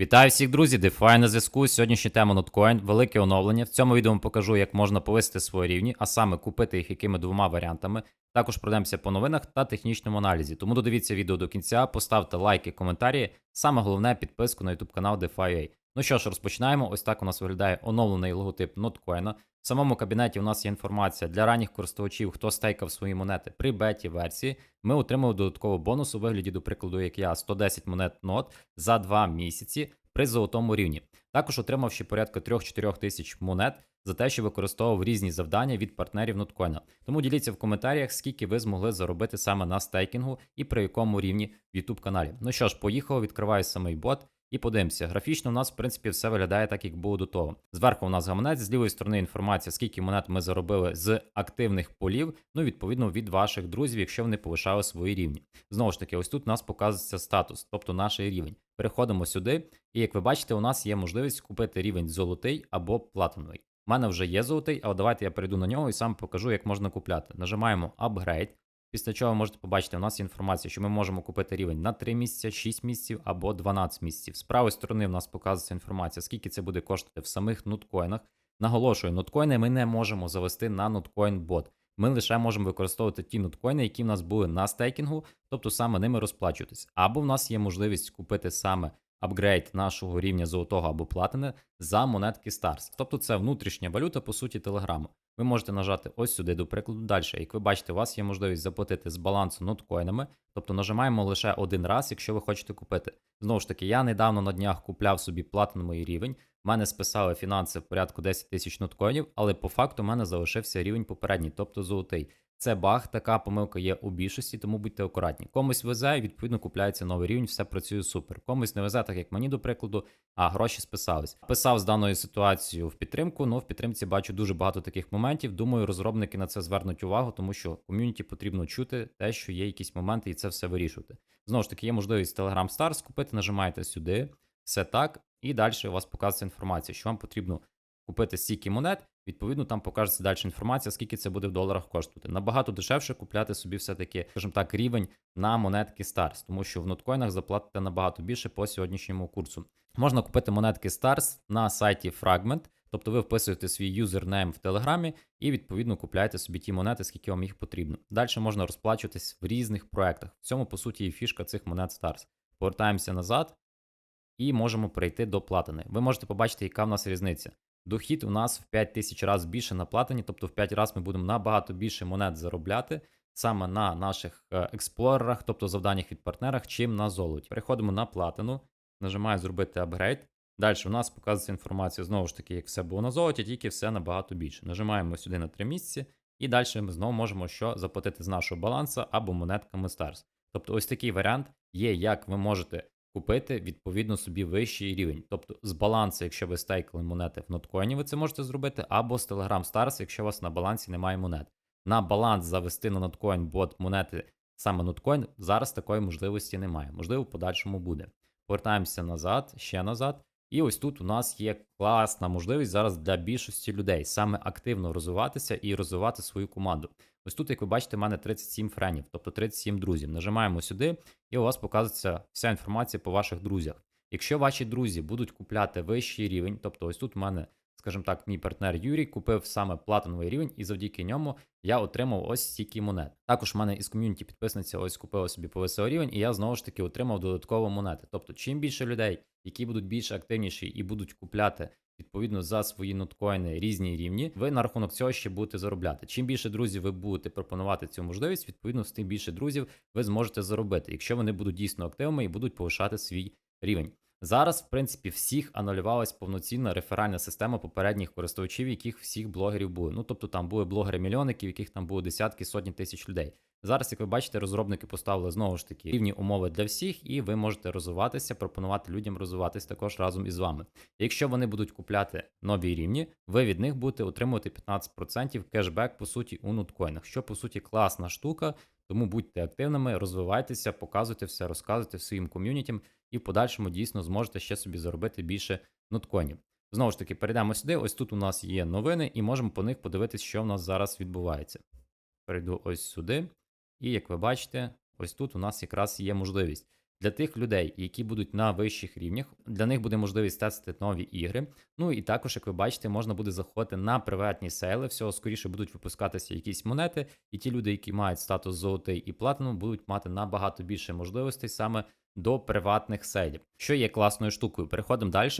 Вітаю всіх, друзі! DeFi на зв'язку. Сьогоднішня тема Notcoin, велике оновлення. В цьому відео покажу, як можна повисити свої рівні, а саме купити їх якими двома варіантами. Також пройдемося по новинах та технічному аналізі. Тому додивіться відео до кінця, поставте лайки, коментарі. Саме головне підписку на YouTube канал DeFi.ua. Ну що ж, розпочинаємо. Ось так у нас виглядає оновлений логотип Notcoin. В самому кабінеті у нас є інформація для ранніх користувачів, хто стейкав свої монети при беті версії. Ми отримали додатковий бонус у вигляді, до прикладу, як я 110 монет нот за 2 місяці при золотому рівні. Також отримав ще порядка 3-4 тисяч монет за те, що використовував різні завдання від партнерів ноткоїна. Тому діліться в коментарях, скільки ви змогли заробити саме на стейкінгу і при якому рівні в YouTube каналі. Ну що ж, поїхав, відкриваю самий бот. І подивимося, графічно у нас, в принципі, все виглядає так, як було до того. Зверху у нас гаманець, з лівої сторони інформація, скільки монет ми заробили з активних полів, ну, відповідно, від ваших друзів, якщо вони повишали свої рівні. Знову ж таки, ось тут у нас показується статус, тобто наш рівень. Переходимо сюди, і як ви бачите, у нас є можливість купити рівень золотий або платиновий. У мене вже є золотий, але давайте я перейду на нього і сам покажу, як можна купляти. Нажимаємо Upgrade. Після чого можете побачити, у нас є інформація, що ми можемо купити рівень на 3 місяці, 6 місяців або 12 місяців. З правої сторони в нас показується інформація, скільки це буде коштувати в самих ноткоїнах. Наголошую, ноткоїни ми не можемо завести на ноткоін бот. Ми лише можемо використовувати ті ноткоїни, які в нас були на стейкінгу, тобто саме ними розплачуватись. Або в нас є можливість купити саме апгрейд нашого рівня золотого або платини за монетки Stars. Тобто це внутрішня валюта, по суті, телеграму. Ви можете нажати ось сюди, до прикладу, далі. Як ви бачите, у вас є можливість заплатити з балансу ноткоїнами, тобто нажимаємо лише один раз, якщо ви хочете купити. Знову ж таки, я недавно на днях купляв собі платиновий рівень. У мене списали фінанси в порядку 10 тисяч ноткоїнів, але по факту в мене залишився рівень попередній, тобто золотий. Це баг, така помилка є у більшості, тому будьте акуратні. Комусь везе, відповідно купляється новий рівень, все працює супер. Комусь не везе, так як мені, до прикладу, а гроші списались. Писав з даною ситуацією в підтримку, але в підтримці бачу дуже багато таких моментів. Думаю, розробники на це звернуть увагу, тому що ком'юніті потрібно чути те, що є якісь моменти, і це все вирішувати. Знову ж таки, є можливість Telegram Stars купити, нажимаєте сюди, все так, і далі у вас показується інформація, що вам потрібно купити стільки монет. Відповідно, там покажеться далі інформація, скільки це буде в доларах коштувати. Набагато дешевше купляти собі все-таки, скажімо так, рівень на монетки Stars, тому що в ноткоїнах заплатите набагато більше по сьогоднішньому курсу. Можна купити монетки Stars на сайті Fragment, тобто ви вписуєте свій юзернейм в Телеграмі і відповідно купляєте собі ті монети, скільки вам їх потрібно. Далі можна розплачуватись в різних проектах. В цьому, по суті, і фішка цих монет Stars. Повертаємося назад і можемо перейти до платини. Ви можете побачити, яка в нас різниця. Дохід у нас в 5 тисяч разів більше на платині, тобто в 5 разів ми будемо набагато більше монет заробляти саме на наших е, експлорерах, тобто завданнях від партнерах, чим на золоті. Переходимо на платину, нажимаю зробити апгрейд. Далі у нас показується інформація знову ж таки, як все було на золоті, тільки все набагато більше. Нажимаємо сюди на 3 місяці, і далі ми знову можемо що заплатити з нашого балансу або монетками Stars. Тобто, ось такий варіант є, як ви можете купити відповідно собі вищий рівень. Тобто з балансу, якщо ви стейкали монети в ноткоїні, ви це можете зробити, або з Telegram Stars, якщо у вас на балансі немає монет. На баланс завести на ноткоін бот монети саме ноткоін, зараз такої можливості немає. Можливо, в подальшому буде. Повертаємося назад, ще назад. І ось тут у нас є класна можливість зараз для більшості людей саме активно розвиватися і розвивати свою команду. Ось тут, як ви бачите, в мене 37 френів, тобто 37 друзів. Нажимаємо сюди, і у вас показується вся інформація по ваших друзях. Якщо ваші друзі будуть купляти вищий рівень, тобто ось тут у мене, скажімо так, мій партнер Юрій купив саме платиновий рівень, і завдяки ньому я отримав ось стільки монет. Також в мене із ком'юніті підписниця ось купила собі по ВСО рівень, і я знову ж таки отримав додатково монети. Тобто, чим більше людей, які будуть більш активніші і будуть купляти відповідно за свої ноткоїни різні рівні, ви на рахунок цього ще будете заробляти. Чим більше друзів ви будете пропонувати цю можливість, відповідно, з тим більше друзів ви зможете заробити, якщо вони будуть дійсно активними і будуть повишати свій рівень. Зараз, в принципі, всіх анулювалась повноцінна реферальна система попередніх користувачів, яких всіх блогерів були. Ну тобто там були блогери-мільйонники, яких там було десятки сотні тисяч людей. Зараз, як ви бачите, розробники поставили знову ж таки рівні умови для всіх, і ви можете розвиватися, пропонувати людям розвиватися також разом із вами. Якщо вони будуть купляти нові рівні, ви від них будете отримувати 15% кешбек по суті у ноткоїнах, що по суті класна штука. Тому будьте активними, розвивайтеся, показуйте все, розказуйте своїм ком'юнітям, і в подальшому дійсно зможете ще собі заробити більше ноткоїнів. Знову ж таки, перейдемо сюди. Ось тут у нас є новини, і можемо по них подивитися, що в нас зараз відбувається. Перейду ось сюди. І як ви бачите, ось тут у нас якраз є можливість. Для тих людей, які будуть на вищих рівнях, для них буде можливість тестити нові ігри. Ну і також, як ви бачите, можна буде заходити на приватні сейли. Всього скоріше будуть випускатися якісь монети, і ті люди, які мають статус золотий і платинум, будуть мати набагато більше можливостей саме до приватних сейлів, що є класною штукою. Переходимо далі.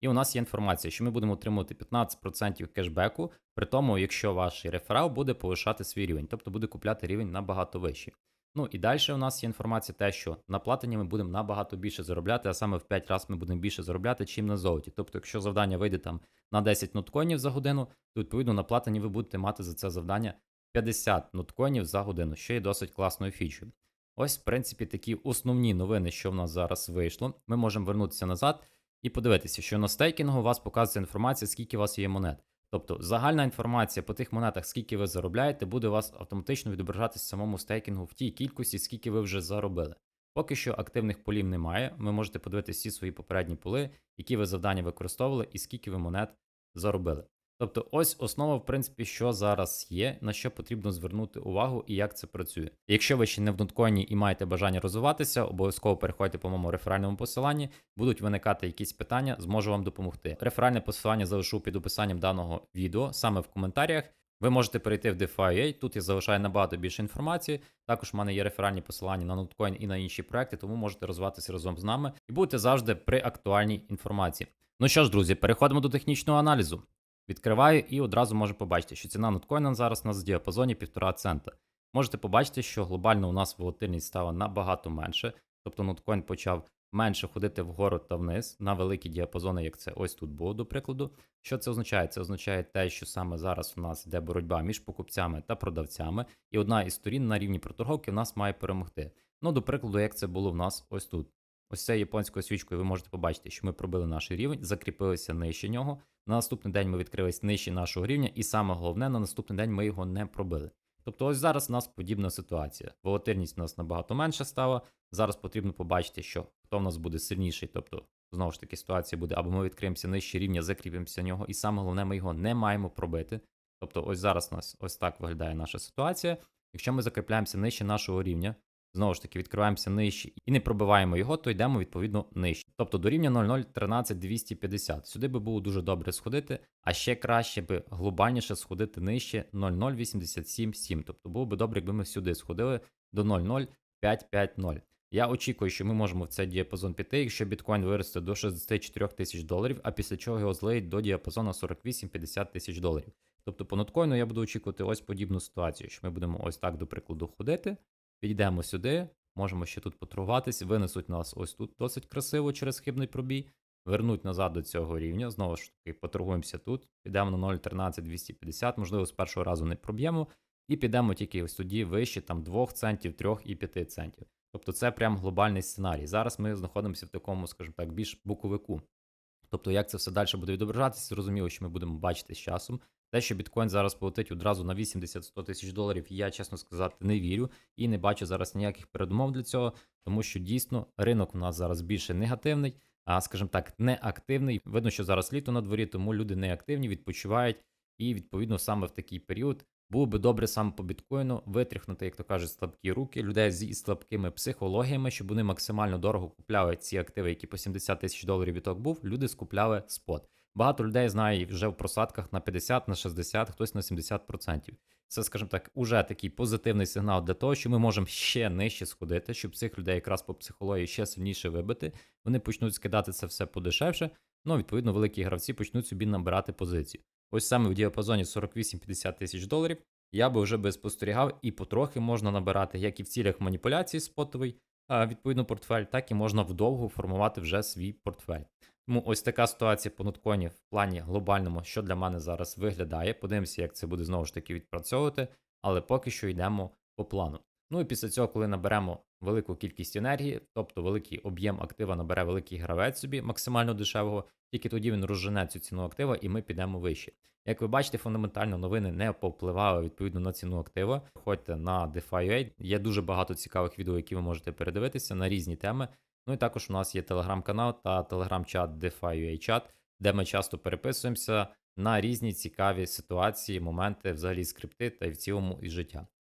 І у нас є інформація, що ми будемо отримувати 15% кешбеку, при тому, якщо ваш реферал буде повишати свій рівень, тобто буде купляти рівень набагато вищий. Ну і далі у нас є інформація, те, що на платині ми будемо набагато більше заробляти, а саме в 5 разів ми будемо більше заробляти, чим на золоті. Тобто, якщо завдання вийде там на 10 ноткоїнів за годину, то відповідно на платині ви будете мати за це завдання 50 ноткоїнів за годину, що є досить класною фічою. Ось, в принципі, такі основні новини, що в нас зараз вийшло. Ми можемо вернутися назад і подивитися, що на стейкінгу у вас показує інформація, скільки у вас є монет. Тобто загальна інформація по тих монетах, скільки ви заробляєте, буде у вас автоматично відображатися в самому стейкінгу в тій кількості, скільки ви вже заробили. Поки що активних полів немає. Ви можете подивитися всі свої попередні поли, які ви завдання використовували і скільки ви монет заробили. Тобто, ось основа, в принципі, що зараз є, на що потрібно звернути увагу і як це працює. Якщо ви ще не в ноткоїні і маєте бажання розвиватися, обов'язково переходьте по моєму реферальному посиланні, будуть виникати якісь питання, зможу вам допомогти. Реферальне посилання залишу під описанням даного відео, саме в коментарях. Ви можете перейти в DeFi.ua, тут я залишаю набагато більше інформації. Також в мене є реферальні посилання на ноткоін і на інші проекти, тому можете розвиватися разом з нами і будете завжди при актуальній інформації. Ну що ж, друзі, переходимо до технічного аналізу. Відкриваю і одразу можу побачити, що ціна ноткоїна зараз у нас в діапазоні 1,5 цента. Можете побачити, що глобально у нас волатильність стала набагато менше, тобто ноткоін почав менше ходити вгору та вниз на великі діапазони, як це ось тут було, до прикладу. Що це означає? Це означає те, що саме зараз у нас йде боротьба між покупцями та продавцями, і одна із сторін на рівні проторговки в нас має перемогти. Ну, до прикладу, як це було в нас ось тут. Ось цією японською свічкою ви можете побачити, що ми пробили наш рівень, закріпилися нижче нього. На наступний день ми відкрились нижче нашого рівня, і саме головне, на наступний день ми його не пробили. Тобто, ось зараз у нас подібна ситуація. Волатильність у нас набагато менше стала. Зараз потрібно побачити, що хто в нас буде сильніший. Тобто, знову ж таки, ситуація буде, або ми відкриємося нижче рівня, закріпимося нього, і саме головне, ми його не маємо пробити. Тобто, ось зараз у нас ось так виглядає наша ситуація. Якщо ми закріпляємося нижче нашого рівня, Знову ж таки, відкриваємося нижче і не пробиваємо його, то йдемо відповідно нижче. Тобто до рівня 0,013,250. Сюди би було дуже добре сходити, а ще краще би глобальніше сходити нижче 0,087,7. Тобто було би добре, якби ми сюди сходили до 0,0550. Я очікую, що ми можемо в цей діапазон піти, якщо біткоін виросте до 64 тисяч доларів, а після чого його злиють до діапазону 48-50 тисяч доларів. Тобто по ноткоїну я буду очікувати ось подібну ситуацію, що ми будемо ось так, до прикладу, ходити. Підійдемо сюди, можемо ще тут поторгуватись, винесуть нас ось тут досить красиво через хибний пробій, вернуть назад до цього рівня. Знову ж таки, поторгуємося тут, підемо на 0,13,250, можливо, з першого разу не проб'ємо, і підемо тільки ось тоді вище там 2 центів, 3 і 5 центів. Тобто це прям глобальний сценарій. Зараз ми знаходимося в такому, скажімо так, більш буковику. Тобто, як це все далі буде відображатися, зрозуміло, що ми будемо бачити з часом. Те, що біткоін зараз полетить одразу на 80-100 тисяч доларів, я, чесно сказати, не вірю і не бачу зараз ніяких передумов для цього, тому що дійсно ринок у нас зараз більше негативний, а скажімо так, неактивний. Видно, що зараз літо на дворі, тому люди неактивні, відпочивають, і відповідно саме в такий період було би добре саме по біткоїну витряхнути, як то кажуть, слабкі руки людей зі слабкими психологіями, щоб вони максимально дорого купляли ці активи, які по 70 тисяч доларів відток був. Люди скупляли спот. Багато людей знає вже в просадках на 50, на 60, хтось на 70%. Це, скажімо так, уже такий позитивний сигнал для того, що ми можемо ще нижче сходити, щоб цих людей якраз по психології ще сильніше вибити. Вони почнуть скидати це все подешевше. Ну, відповідно, великі гравці почнуть собі набирати позицію. Ось саме в діапазоні 48-50 тисяч доларів я би вже би спостерігав і потрохи можна набирати як і в цілях маніпуляції спотовий, відповідно портфель, так і можна вдовго формувати вже свій портфель. Тому ось така ситуація по нотконі в плані глобальному, що для мене зараз виглядає. Подивимося, як це буде знову ж таки відпрацьовувати, але поки що йдемо по плану. Ну і після цього, коли наберемо велику кількість енергії, тобто великий об'єм актива набере великий гравець собі максимально дешевого, тільки тоді він розжене цю ціну актива і ми підемо вище. Як ви бачите, фундаментально новини не повпливали відповідно на ціну актива. Ходьте на DeFi.ua, є дуже багато цікавих відео, які ви можете передивитися на різні теми. Ну і також у нас є телеграм-канал та телеграм-чат DeFi.ua чат, де ми часто переписуємося на різні цікаві ситуації, моменти, взагалі скрипти та й в цілому і життя.